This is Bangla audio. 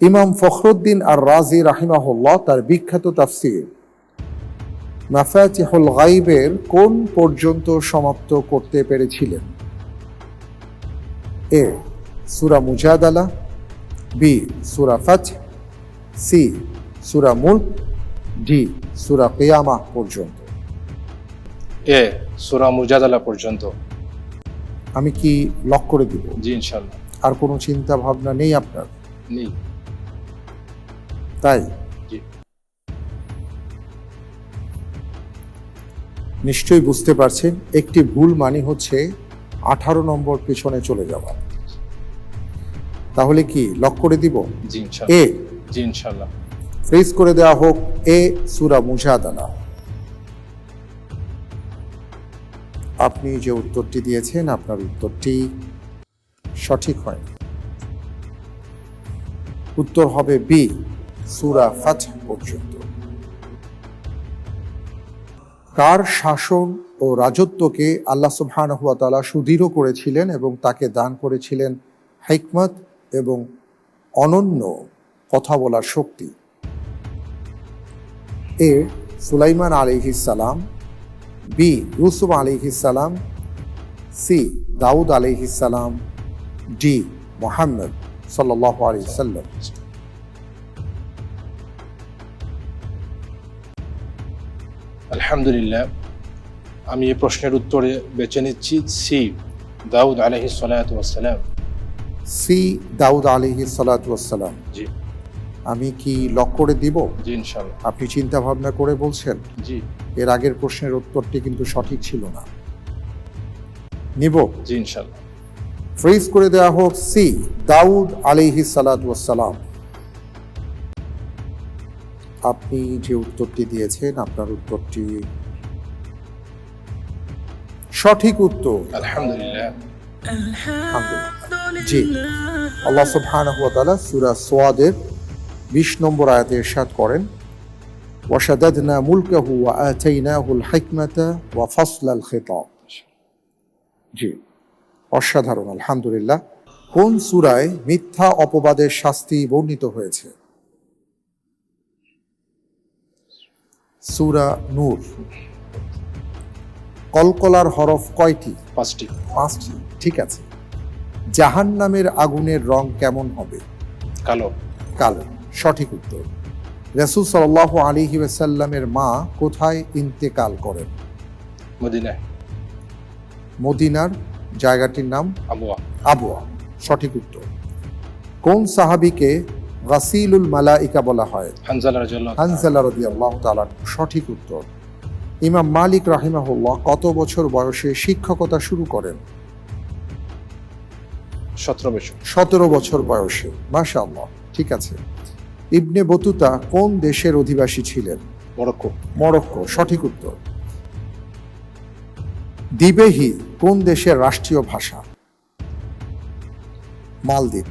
ইমাম ফখরুদ্দিন আর রাজি রাহিমাহুল্লাহ তার বিখ্যাত তাফসির মাফাতিহুল গাইবের কোন পর্যন্ত সমাপ্ত করতে পেরেছিলেন? এ সুরা মুজাদালা বি সুরা ফাচ সি সুরা মুল্ক ডি সুরা কেয়ামা পর্যন্ত। এ সুরা মুজাদালা পর্যন্ত। আমি কি লক করে দিব? জি ইনশাল্লাহ আর কোনো চিন্তা ভাবনা নেই আপনার? নেই। তাই? নিশ্চয়ই বুঝতে পারছেন একটি ভুল মানে হচ্ছে আঠারো নম্বর পেছনে চলে যাওয়া। তাহলে কি লক করে দিব? এ। ইনশাল্লাহ। ফ্রিজ করে দেওয়া হোক। এ সুরা মুজাদালা আপনি যে উত্তরটি দিয়েছেন আপনার উত্তরটি সঠিক হয় উত্তর হবে বি। সুরা ফাত পর্যন্ত। কার শাসন ও রাজত্বকে আল্লাহ সুবহানাহু ওয়া তাআলা সুদৃঢ় করেছিলেন এবং তাকে দান করেছিলেন হিকমত এবং অনন্য কথা বলার শক্তি। এ সুলাইমান আলিহিসাল্লাম বি ইউসুফ আলিহিসাল্লাম সি দাউদ আলিহিসাল্লাম ডি মোহাম্মদ সাল্লাহ আলিয়াল্লাম আলহামদুলিল্লাহ আমি এই প্রশ্নের উত্তরে বেছে নিচ্ছি সি দাউদ আলহি সালাম সি দাউদ আলিহি সালাতাম জি। আমি কি লক করে দিব? জি ইনশাল্লাহ আপনি চিন্তা ভাবনা করে বলছেন? জি। এর আগের প্রশ্নের উত্তরটি কিন্তু সঠিক ছিল না। নিব। জি ইনশাল্লাহ ফ্রিজ করে দেওয়া হোক সি দাউদ আলিহি সালাতাম আপনি যে উত্তরটি দিয়েছেন আপনার উত্তরটি সঠিক উত্তর। আলহামদুলিল্লাহ। জি। আল্লাহ সুবহানাহু ওয়া তাআলা সূরা সোয়াদের 20 নম্বর আয়াতে ইরশাদ করেন ওয়াশাদাদনা মুলকাহু ওয়া আতাইনাহুল হিকমাতা ওয়া ফাসলাল খিতাব। জি। অসাধারণ আলহামদুলিল্লাহ। কোন সূরায় মিথ্যা অপবাদের শাস্তি বর্ণিত হয়েছে? সূরা নূর। কলকলার হরফ কয়টি? পাঁচটি। পাঁচটি ঠিক আছে। জাহান নামের আগুনের রং কেমন হবে? কালো। কালো সঠিক উত্তর। রসুল সাল্লাহ আলী ওয়াসাল্লামের মা কোথায় ইন্তেকাল করেন? মদিনায়। মদিনার জায়গাটির নাম আবুয়া। আবুয়া সঠিক উত্তর। কোন সাহাবিকে গাসিলুল মালাইকা বলা হয়। হানজালা হানজালা রাদিয়াল্লাহু তাআলা সঠিক উত্তর। ইমাম মালিক রাহিমাহুল্লাহ কত বছর বয়সে শিক্ষকতা শুরু করেন? সতেরো বছর। সতেরো বছর বয়সে মাশাআল্লাহ ঠিক আছে। ইবনে বতুতা কোন দেশের অধিবাসী ছিলেন? মরক্কো। মরক্কো সঠিক উত্তর। দিবেহি কোন দেশের রাষ্ট্রীয় ভাষা? মালদ্বীপ।